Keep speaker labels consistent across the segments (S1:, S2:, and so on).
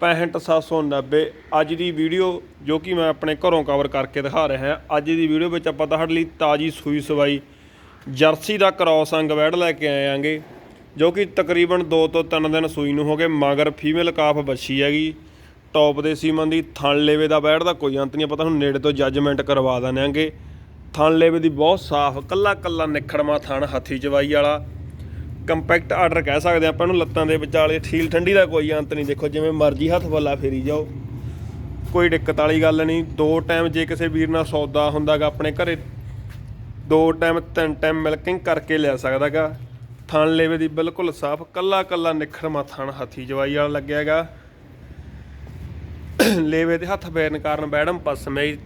S1: 65790 ਅੱਜ ਦੀ ਵੀਡੀਓ ਜੋ ਕਿ ਮੈਂ ਆਪਣੇ ਘਰੋਂ ਕਵਰ ਕਰਕੇ ਦਿਖਾ ਰਿਹਾ ਹਾਂ ਅੱਜ ਦੀ ਵੀਡੀਓ ਵਿੱਚ ਆਪਾਂ ਤੁਹਾਡੇ ਲਈ ਤਾਜੀ ਸੂਈ ਸਵਾਈ ਜਰਸੀ ਦਾ ਕ੍ਰਾਸ ਅੰਗ ਵੈੜ ਲੈ ਕੇ ਆਏ ਆਂਗੇ, ਜੋ ਕਿ ਤਕਰੀਬਨ 2 ਤੋਂ 3 ਦਿਨ ਸੂਈ ਨੂੰ ਹੋ ਗਏ, ਮਗਰ ਫੀਮੇਲ ਕਾਫ ਬੱਛੀ ਹੈਗੀ। ਟੌਪ ਦੇ ਸੀਮਨ ਦੀ ਥਣ ਲੇਵੇ ਦਾ ਬੈੜ ਦਾ ਕੋਈ ਅੰਤ ਨਹੀਂ, ਆਪਾਂ ਤੁਹਾਨੂੰ ਨੇੜੇ ਤੋਂ ਜੱਜਮੈਂਟ ਕਰਵਾ ਦਿੰਦੇ ਥਣ ਲੇਵੇ ਦੀ ਬਹੁਤ ਸਾਫ਼ ਕੱਲਾ ਕੱਲਾ ਨਿਖੜਮਾ ਥਣ ਹੱਥੀ ਚਵਾਈ ਵਾਲਾ। ਕੰਪੈਕਟ ਆਰਡਰ ਕਹਿ ਸਕਦੇ ਆਪਾਂ ਇਹਨੂੰ ਲੱਤਾਂ ਦੇ ਵਿਚਾਲੇ ਠੀਲ ਠੰਡੀ ਦਾ ਕੋਈ ਅੰਤ ਨਹੀਂ। ਦੇਖੋ, ਜਿਵੇਂ ਮਰਜ਼ੀ ਹੱਥ ਵੱਲਾ ਫੇਰੀ ਜਾਓ। ਕੋਈ ਦਿੱਕਤ ਵਾਲੀ ਗੱਲ ਨਹੀਂ। ਦੋ ਟਾਈਮ ਜੇ ਕਿਸੇ ਵੀਰ ਨਾਲ ਸੌਦਾ ਹੁੰਦਾਗਾ, ਆਪਣੇ ਘਰੇ ਦੋ ਟਾਈਮ, ਤਿੰਨ ਟਾਈਮ ਮਿਲਕਿੰਗ ਕਰਕੇ ਲਿਆ ਸਕਦਾਗਾ। ਥਣ ਲੇਵੇ ਦੀ ਬਿਲਕੁਲ ਸਾਫ਼ ਕੱਲਾ ਕੱਲਾ ਨਿਖੜਮਾ ਥਣ ਹੱਥੀ ਜਵਾਈ ਵਾਲਾ ਲੱਗਿਆਗਾ। ਲੇਵੇ ਦੇ ਹੱਥ ਫੇਰਨ ਕਾਰਨ ਬੈਡਮ ਪਸਮੇ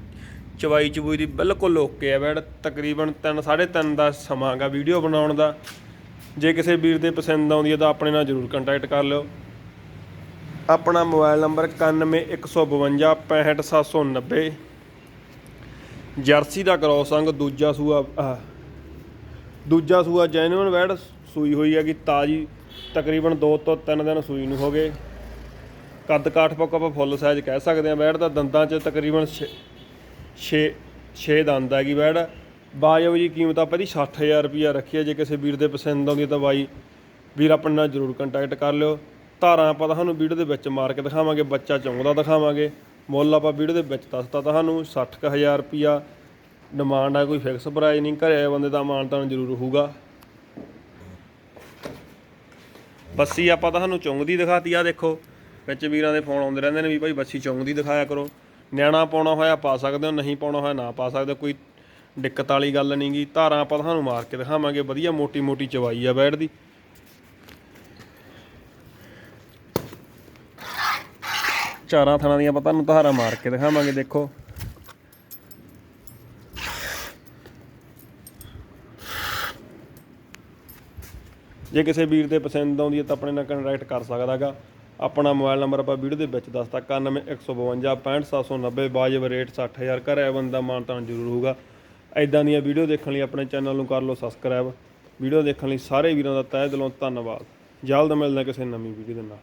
S1: ਚਵਾਈ ਚਬੂਈ ਦੀ ਬਿਲਕੁਲ ਓਕੇ ਆ ਬੈਡ ਤਕਰੀਬਨ 3 3.5 ਦਾ ਸਮਾਂਗਾ ਵੀਡੀਓ ਬਣਾਉਣ ਦਾ। ਜੇ ਕਿਸੇ ਵੀਰ ਦੇ ਪਸੰਦ ਆਉਂਦੀ ਹੈ ਤਾਂ ਆਪਣੇ ਨਾਲ ਜਰੂਰ ਕੰਟੈਕਟ ਕਰ ਲਿਓ। ਆਪਣਾ ਮੋਬਾਈਲ ਨੰਬਰ 9115565790 ਜਰਸੀ ਦਾ ਕ੍ਰੋਸ ਅੰਗ ਦੂਜਾ ਸੂਆ ਦੂਜਾ ਸੂਆ ਜੈਨੂਨ ਵੈੜ, ਸੂਈ ਹੋਈ ਹੈਗੀ ਤਾਜੀ, ਤਕਰੀਬਨ 2 ਤੋਂ 3 ਦਿਨ ਸੂਈ ਨੂੰ ਹੋ ਗਏ। ਕੱਦ ਕਾਠ ਪੱਕ ਆਪਾਂ ਫੁੱਲ ਸਾਈਜ਼ ਕਹਿ ਸਕਦੇ ਆ ਵੈੜ ਦਾ, ਦੰਦਾਂ 'ਚ ਤਕਰੀਬਨ 6 6 ਦੰਦ ਹੈਗੀ ਵੈੜ। ਬਾਜਬ ਜੀ ਕੀਮਤ ਆਪਾਂ ਇਹਦੀ 60000 ਰੁਪਿਆ ਰੱਖੀ ਹੈ। ਜੇ ਕਿਸੇ ਵੀਰ ਦੇ ਪਸੰਦ ਆਉਂਦੀ ਤਾਂ ਬਾਈ ਵੀਰ ਆਪਣੇ ਨਾਲ ਜਰੂਰ ਕੰਟੈਕਟ ਕਰ ਲਿਓ। ਧਾਰਾਂ ਆਪਾਂ ਤੁਹਾਨੂੰ ਵੀਡੀਓ ਦੇ ਵਿੱਚ ਮਾਰ ਕੇ ਦਿਖਾਵਾਂਗੇ ਬੱਚਾ ਚੌਂਕਦਾ ਦਿਖਾਵਾਂਗੇ। ਮੁੱਲ ਆਪਾਂ ਵੀਡੀਓ ਦੇ ਵਿੱਚ ਦੱਸਤਾ ਤੁਹਾਨੂੰ 60000 ਰੁਪਿਆ ਡਿਮਾਂਡ ਆ ਕੋਈ ਫਿਕਸ ਪ੍ਰਾਈਸ ਨਹੀਂ ਘਰੇ ਬੰਦੇ ਦਾ ਮਾਨ ਤਾਂ ਜ਼ਰੂਰ ਹੋਊਗਾ। ਬੱਸੀ ਆਪਾਂ ਤੁਹਾਨੂੰ ਚੁੰਗਦੀ ਦਿਖਾਤੀ ਆ ਦੇਖੋ। ਵਿੱਚ ਵੀਰਾਂ ਦੇ ਫੋਨ ਆਉਂਦੇ ਰਹਿੰਦੇ ਨੇ ਵੀ ਭਾਈ ਬੱਸੀ ਚੁੰਗਦੀ ਦਿਖਾਇਆ ਕਰੋ। ਨਿਆਣਾ ਪਾਉਣਾ ਹੋਇਆ ਪਾ ਸਕਦੇ ਹੋ ਨਹੀਂ ਪਾਉਣਾ ਹੋਇਆ ਨਾ ਪਾ ਸਕਦੇ ਹੋ, ਕੋਈ ਦਿੱਕਤ ਵਾਲੀ ਗੱਲ ਨਹੀਂ ਗੀ ਧਾਰਾਂ ਆਪਾਂ ਤੁਹਾਨੂੰ ਮਾਰ ਕੇ ਦਿਖਾਵਾਂਗੇ। ਵਧੀਆ ਮੋਟੀ ਮੋਟੀ ਚਵਾਈ ਆ ਬੈੜ ਦੀ। ਚਾਰਾਂ ਥਣਾਂ ਦੀਆਂ ਆਪਾਂ ਤੁਹਾਨੂੰ ਧਾਰਾਂ ਮਾਰ ਕੇ ਦਿਖਾਵਾਂਗੇ, ਦੇਖੋ। ਜੇ ਕਿਸੇ ਵੀਰ ਦੇ ਪਸੰਦ ਆਉਂਦੀ ਹੈ ਤਾਂ ਆਪਣੇ ਨਾਲ ਕੰਟੈਕਟ ਕਰ ਸਕਦਾ ਸਕਦਾਗਾ ਆਪਣਾ ਮੋਬਾਈਲ ਨੰਬਰ ਆਪਾਂ ਵੀਡੀਓ ਦੇ ਵਿੱਚ ਦੱਸਤਾ 911556 65790 ਵਾਜਬ ਰੇਟ 60000 ਘਰੇ ਬੰਦਾ ਮਾਨਤਾਨ ਜ਼ਰੂਰ ਹੋਊਗਾ। ਐਦਾਂ ਦੀਆਂ ਵੀਡੀਓ ਦੇਖਣ ਲਈ ਆਪਣੇ ਚੈਨਲ ਨੂੰ ਕਰ ਲਓ ਸਬਸਕ੍ਰਾਈਬ ਵੀਡੀਓ ਦੇਖਣ ਲਈ ਸਾਰੇ ਵੀਰਾਂ ਦਾ ਤਹਿ ਦਿਲੋਂ ਧੰਨਵਾਦ। ਜਲਦ ਮਿਲਦੇ ਕਿਸੇ ਨਵੀਂ ਵੀਡੀਓ ਦੇ ਨਾਲ।